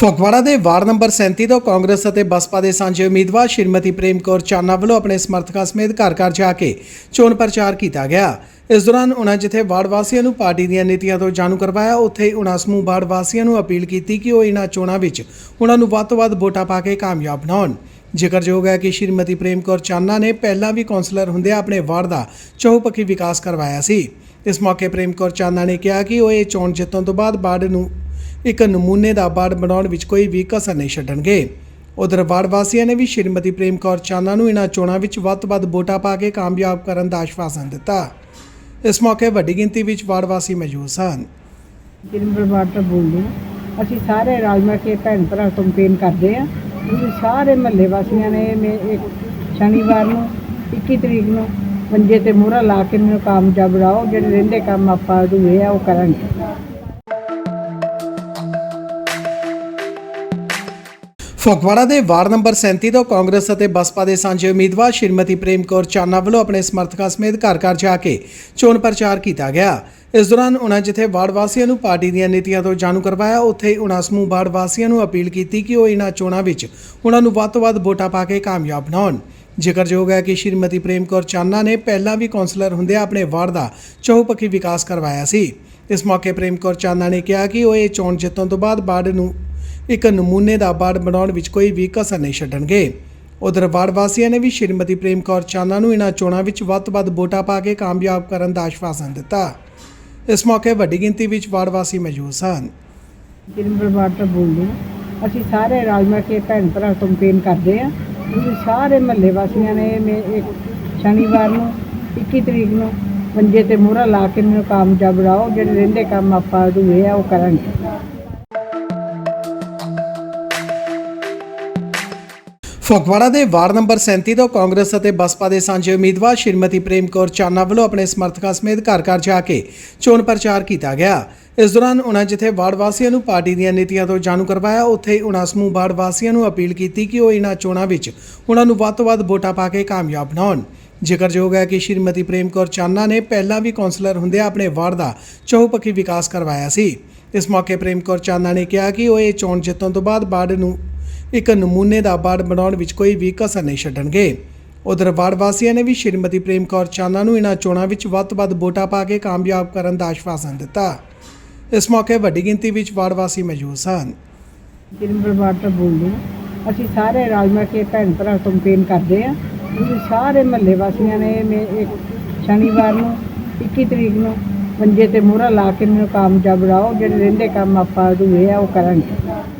ਫਗਵਾੜਾ ਦੇ ward number 37 ਤੋਂ ਕਾਂਗਰਸ ਅਤੇ ਬਸਪਾ ਦੇ ਸਾਂਝੇ ਉਮੀਦਵਾਰ ਸ਼੍ਰੀਮਤੀ ਪ੍ਰੇਮ ਕੌਰ ਚਾਨਾ ਵੱਲੋਂ ਆਪਣੇ ਸਮਰਥਕਾਂ ਸਮੇਤ ਘਰ ਘਰ ਜਾ ਕੇ ਚੋਣ ਪ੍ਰਚਾਰ ਕੀਤਾ ਗਿਆ। ਇਸ ਦੌਰਾਨ ਉਨ੍ਹਾਂ ਜਿੱਥੇ ਵਾਰਡ ਵਾਸੀਆਂ ਨੂੰ ਪਾਰਟੀ ਦੀਆਂ ਨੀਤੀਆਂ ਤੋਂ ਜਾਣੂ ਕਰਵਾਇਆ, ਉੱਥੇ ਹੀ ਉਨ੍ਹਾਂ ਸਮੂਹ ਵਾਰਡ ਵਾਸੀਆਂ ਨੂੰ ਅਪੀਲ ਕੀਤੀ ਕਿ ਉਹ ਇਹਨਾਂ ਚੋਣਾਂ ਵਿੱਚ ਉਹਨਾਂ ਨੂੰ ਵੱਧ ਤੋਂ ਵੱਧ ਵੋਟਾਂ ਪਾ ਕੇ ਕਾਮਯਾਬ ਬਣਾਉਣ। ਜ਼ਿਕਰਯੋਗ ਹੈ ਕਿ ਸ਼੍ਰੀਮਤੀ ਪ੍ਰੇਮ ਕੌਰ ਚਾਨਾ ਨੇ ਪਹਿਲਾਂ ਵੀ ਕੌਂਸਲਰ ਹੁੰਦਿਆਂ ਆਪਣੇ ਵਾਰਡ ਦਾ ਚਹੁਪੱਖੀ ਵਿਕਾਸ ਕਰਵਾਇਆ ਸੀ। ਇਸ ਮੌਕੇ ਪ੍ਰੇਮ ਕੌਰ ਚਾਨਾ ਨੇ ਕਿਹਾ ਕਿ ਉਹ ਇਹ ਚੋਣ ਜਿੱਤਣ ਤੋਂ ਬਾਅਦ ਵਾਰਡ ਨੂੰ ਇੱਕ ਨਮੂਨੇ ਦਾ ਵਾਰਡ ਬਣਾਉਣ ਵਿੱਚ ਕੋਈ ਵੀ ਕਸਰ ਨਹੀਂ ਛੱਡਣਗੇ। ਉਧਰ ਵਾਰਡ ਵਾਸੀਆਂ ਨੇ ਵੀ ਸ਼੍ਰੀਮਤੀ ਪ੍ਰੇਮ ਕੌਰ ਚਾਨਾ ਨੂੰ ਇਹਨਾਂ ਚੋਣਾਂ ਵਿੱਚ ਵੱਧ ਤੋਂ ਵੱਧ ਵੋਟਾਂ ਪਾ ਕੇ ਕਾਮਯਾਬ ਕਰਨ ਦਾ ਆਸ਼ਵਾਸਨ ਦਿੱਤਾ। ਇਸ ਮੌਕੇ ਵੱਡੀ ਗਿਣਤੀ ਵਿੱਚ ਵਾਰਡ ਵਾਸੀ ਮੌਜੂਦ ਸਨ। ਜਿਨ ਪਰਿਵਾਰ ਤੋਂ ਬੋਲਦੇ ਹਾਂ ਅਸੀਂ ਸਾਰੇ ਰਲ ਮਿਲ ਕੇ ਭੈਣ ਭਰਾ ਕੰਪੇਨ ਕਰਦੇ ਹਾਂ ਤੁਸੀਂ ਸਾਰੇ ਮਹੱਲੇ ਵਾਸੀਆਂ ਨੇ ਮੇ ਇੱਕ ਸ਼ਨੀਵਾਰ ਨੂੰ 21 ਤਰੀਕ ਨੂੰ ਮੰਜੇ ਤੇ ਮੋਹਰਾ ਲਾ ਕੇ ਮੈਨੂੰ ਕਾਮਯਾਬ ਬਣਾਓ, ਜਿਹੜੇ ਰਹਿੰਦੇ ਕੰਮ ਆਪਾਂ ਅਧੂਰੇ ਆ, ਉਹ ਕਰਾਂਗੇ। ਫਗਵਾੜਾ ਦੇ ਵਾਰਡ ਨੰਬਰ 37 ਤੋਂ ਕਾਂਗਰਸ ਅਤੇ ਬਸਪਾ ਦੇ ਸਾਂਝੇ ਉਮੀਦਵਾਰ ਸ਼੍ਰੀਮਤੀ ਪ੍ਰੇਮ ਕੌਰ ਚਾਨਾ ਵੱਲੋਂ ਆਪਣੇ ਸਮਰਥਕਾਂ ਸਮੇਤ ਘਰ ਘਰ ਜਾ ਕੇ ਚੋਣ ਪ੍ਰਚਾਰ ਕੀਤਾ ਗਿਆ। ਇਸ ਦੌਰਾਨ ਉਨ੍ਹਾਂ ਜਿੱਥੇ ਵਾਰਡ ਵਾਸੀਆਂ ਨੂੰ ਪਾਰਟੀ ਦੀਆਂ ਨੀਤੀਆਂ ਤੋਂ ਜਾਣੂ ਕਰਵਾਇਆ, ਉੱਥੇ ਹੀ ਉਨ੍ਹਾਂ ਸਮੂਹ ਵਾਰਡ ਵਾਸੀਆਂ ਨੂੰ ਅਪੀਲ ਕੀਤੀ ਕਿ ਉਹ ਇਹਨਾਂ ਚੋਣਾਂ ਵਿੱਚ ਉਹਨਾਂ ਨੂੰ ਵੱਧ ਤੋਂ ਵੱਧ ਵੋਟਾਂ ਪਾ ਕੇ ਕਾਮਯਾਬ ਬਣਾਉਣ। ਜ਼ਿਕਰਯੋਗ ਹੈ ਕਿ ਸ਼੍ਰੀਮਤੀ ਪ੍ਰੇਮ ਕੌਰ ਚਾਨਾ ਨੇ ਪਹਿਲਾਂ ਵੀ ਕੌਂਸਲਰ ਹੁੰਦਿਆਂ ਆਪਣੇ ਵਾਰਡ ਦਾ ਚਹੁਪੱਖੀ ਵਿਕਾਸ ਕਰਵਾਇਆ ਸੀ। ਇਸ ਮੌਕੇ ਪ੍ਰੇਮ ਕੌਰ ਚਾਨਾ ਨੇ ਕਿਹਾ ਕਿ ਉਹ ਇਹ ਚੋਣ ਜਿੱਤਣ ਤੋਂ ਬਾਅਦ ਵਾਰਡ ਨੂੰ ਇੱਕ ਨਮੂਨੇ ਦਾ ਵਾਰਡ ਬਣਾਉਣ ਵਿੱਚ ਕੋਈ ਵੀ ਕਸਰ ਨਹੀਂ ਛੱਡਣਗੇ। ਉਧਰ ਵਾਰਡ ਵਾਸੀਆਂ ਨੇ ਵੀ ਸ਼੍ਰੀਮਤੀ ਪ੍ਰੇਮ ਕੌਰ ਚਾਨਾ ਨੂੰ ਇਹਨਾਂ ਚੋਣਾਂ ਵਿੱਚ ਵੱਧ ਤੋਂ ਵੱਧ ਵੋਟਾਂ ਪਾ ਕੇ ਕਾਮਯਾਬ ਕਰਨ ਦਾ ਆਸ਼ਵਾਸਨ ਦਿੱਤਾ। ਇਸ ਮੌਕੇ ਵੱਡੀ ਗਿਣਤੀ ਵਿੱਚ ਵਾਰਡ ਵਾਸੀ ਮੌਜੂਦ ਸਨ। ਜਿਨ ਪਰਿਵਾਰ ਤੋਂ ਬੋਲਦੇ ਹਾਂ ਅਸੀਂ ਸਾਰੇ ਰਾਜਮਾ ਕੇ ਭੈਣ ਭਰਾ ਕੰਪੇਨ ਕਰਦੇ ਆ। ਸਾਰੇ ਮਹੱਲੇ ਵਾਸੀਆਂ ਨੇ ਮੇ ਇੱਕ ਸ਼ਨੀਵਾਰ ਨੂੰ 21 ਤਰੀਕ ਨੂੰ ਮੰਜੇ ਤੇ ਮੋਹਰਾ ਲਾ ਕੇ ਮੈਨੂੰ ਕਾਮਯਾਬ ਬਣਾਓ, ਜਿਹੜੇ ਰਹਿੰਦੇ ਕੰਮ ਆਪਾਂ ਅਧੂਰੇ ਆ, ਉਹ ਕਰਾਂਗੇ। ਫਗਵਾੜਾ ਦੇ ਵਾਰਡ ਨੰਬਰ 37 ਤੋਂ ਕਾਂਗਰਸ ਅਤੇ ਬਸਪਾ ਦੇ ਸਾਂਝੇ ਉਮੀਦਵਾਰ ਸ਼੍ਰੀਮਤੀ ਪ੍ਰੇਮ ਕੌਰ ਚਾਨਾ ਵੱਲੋਂ ਆਪਣੇ ਸਮਰਥਕਾਂ ਸਮੇਤ ਘਰ ਘਰ ਜਾ ਕੇ ਚੋਣ ਪ੍ਰਚਾਰ ਕੀਤਾ ਗਿਆ। ਇਸ ਦੌਰਾਨ ਉਨ੍ਹਾਂ ਜਿੱਥੇ ਵਾਰਡ ਵਾਸੀਆਂ ਨੂੰ ਪਾਰਟੀ ਦੀਆਂ ਨੀਤੀਆਂ ਤੋਂ ਜਾਣੂ ਕਰਵਾਇਆ, ਉੱਥੇ ਹੀ ਉਨ੍ਹਾਂ ਸਮੂਹ ਵਾਰਡ ਵਾਸੀਆਂ ਨੂੰ ਅਪੀਲ ਕੀਤੀ ਕਿ ਉਹ ਇਹਨਾਂ ਚੋਣਾਂ ਵਿੱਚ ਉਹਨਾਂ ਨੂੰ ਵੱਧ ਤੋਂ ਵੱਧ ਵੋਟਾਂ ਪਾ ਕੇ ਕਾਮਯਾਬ ਬਣਾਉਣ। ਜ਼ਿਕਰਯੋਗ ਹੈ ਕਿ ਸ਼੍ਰੀਮਤੀ ਪ੍ਰੇਮ ਕੌਰ ਚਾਨਾ ਨੇ ਪਹਿਲਾਂ ਵੀ ਕੌਂਸਲਰ ਹੁੰਦਿਆਂ ਆਪਣੇ ਵਾਰਡ ਦਾ ਚਹੁਪੱਖੀ ਵਿਕਾਸ ਕਰਵਾਇਆ ਸੀ। ਇਸ ਮੌਕੇ ਪ੍ਰੇਮ ਕੌਰ ਚਾਨਾ ਨੇ ਕਿਹਾ ਕਿ ਉਹ ਇਹ ਚੋਣ ਜਿੱਤਣ ਤੋਂ ਬਾਅਦ ਵਾਰਡ ਨੂੰ ਇੱਕ ਨਮੂਨੇ ਦਾ ਵਾਰਡ ਬਣਾਉਣ ਵਿੱਚ ਕੋਈ ਵੀ ਕਸਰ ਨਹੀਂ ਛੱਡਣਗੇ। ਉਧਰ ਵਾਰਡ ਵਾਸੀਆਂ ਨੇ ਵੀ ਸ਼੍ਰੀਮਤੀ ਪ੍ਰੇਮ ਕੌਰ ਚਾਨਾ ਨੂੰ ਇਹਨਾਂ ਚੋਣਾਂ ਵਿੱਚ ਵੱਧ ਤੋਂ ਵੱਧ ਵੋਟਾਂ ਪਾ ਕੇ ਕਾਮਯਾਬ ਕਰਨ ਦਾ ਆਸ਼ਵਾਸਨ ਦਿੱਤਾ। ਇਸ ਮੌਕੇ ਵੱਡੀ ਗਿਣਤੀ ਵਿੱਚ ਵਾਰਡ ਵਾਸੀ ਮੌਜੂਦ ਸਨ। ਜਿਨ ਪਰਿਵਾਰ ਤੋਂ ਬੋਲਦੇ ਹਾਂ ਅਸੀਂ ਸਾਰੇ ਰਾਜਮਾ ਕੇ ਭੈਣ ਭਰਾ ਕੰਪੇਨ ਕਰਦੇ ਆ। ਸਾਰੇ ਮਹੱਲੇ ਵਾਸੀਆਂ ਨੇ ਮੇ ਇੱਕ ਸ਼ਨੀਵਾਰ ਨੂੰ 21 ਤਰੀਕ ਨੂੰ ਮੰਜੇ ਤੇ ਮੋਹਰਾ ਲਾ ਕੇ ਮੈਨੂੰ ਕਾਮਯਾਬ ਬਣਾਓ, ਜਿਹੜੇ ਰਹਿੰਦੇ ਕੰਮ ਆਪਾਂ ਅਧੂਰੇ ਆ, ਉਹ ਕਰਾਂਗੇ।